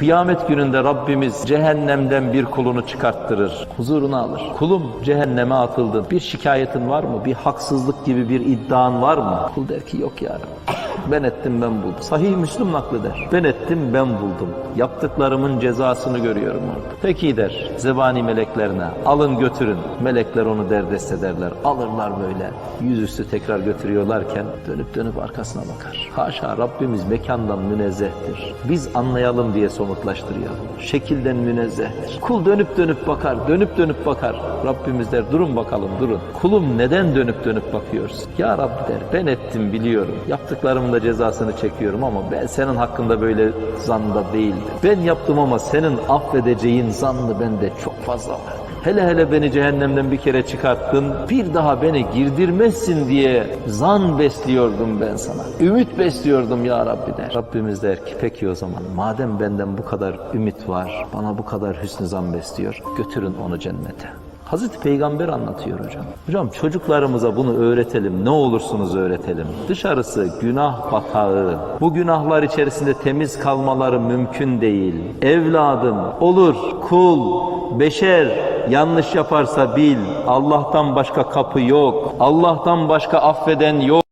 Kıyamet gününde Rabbimiz cehennemden bir kulunu çıkarttırır, huzuruna alır. Kulum cehenneme atıldın. Bir şikayetin var mı? Bir haksızlık gibi bir iddian var mı? Kul der ki yok ya Rabbi. Ben ettim ben buldum. Sahih Müslüm nakleder. Ben ettim ben buldum. Yaptıklarımın cezasını görüyorum orada. Peki der zebani meleklerine alın götürün. Melekler onu derdest ederler. Alırlar böyle. Yüzüstü tekrar götürüyorlarken dönüp dönüp arkasına bakar. Haşa Rabbimiz mekandan münezzehtir. Biz anlayalım diye somutlaştırıyor. Şekilden münezzehtir. Kul dönüp dönüp bakar, dönüp dönüp bakar. Rabbimiz der durun bakalım durun. Kulum neden dönüp dönüp bakıyorsun? Ya Rabbi der ben ettim biliyorum. Yaptıklarımın da cezasını çekiyorum ama ben senin hakkında böyle zanda değildim. Ben yaptım ama senin affedeceğin zannı bende çok fazla var. Hele hele beni cehennemden bir kere çıkarttın, bir daha beni girdirmezsin diye zan besliyordum ben sana. Ümit besliyordum ya Rabbi der. Rabbimiz der ki peki o zaman madem benden bu kadar ümit var, bana bu kadar hüsnü zan besliyor, götürün onu cennete. Hazreti Peygamber anlatıyor hocam. Hocam çocuklarımıza bunu öğretelim. Ne olursunuz öğretelim. Dışarısı günah batağı. Bu günahlar içerisinde temiz kalmaları mümkün değil. Evladım olur kul, beşer yanlış yaparsa bil. Allah'tan başka kapı yok. Allah'tan başka affeden yok.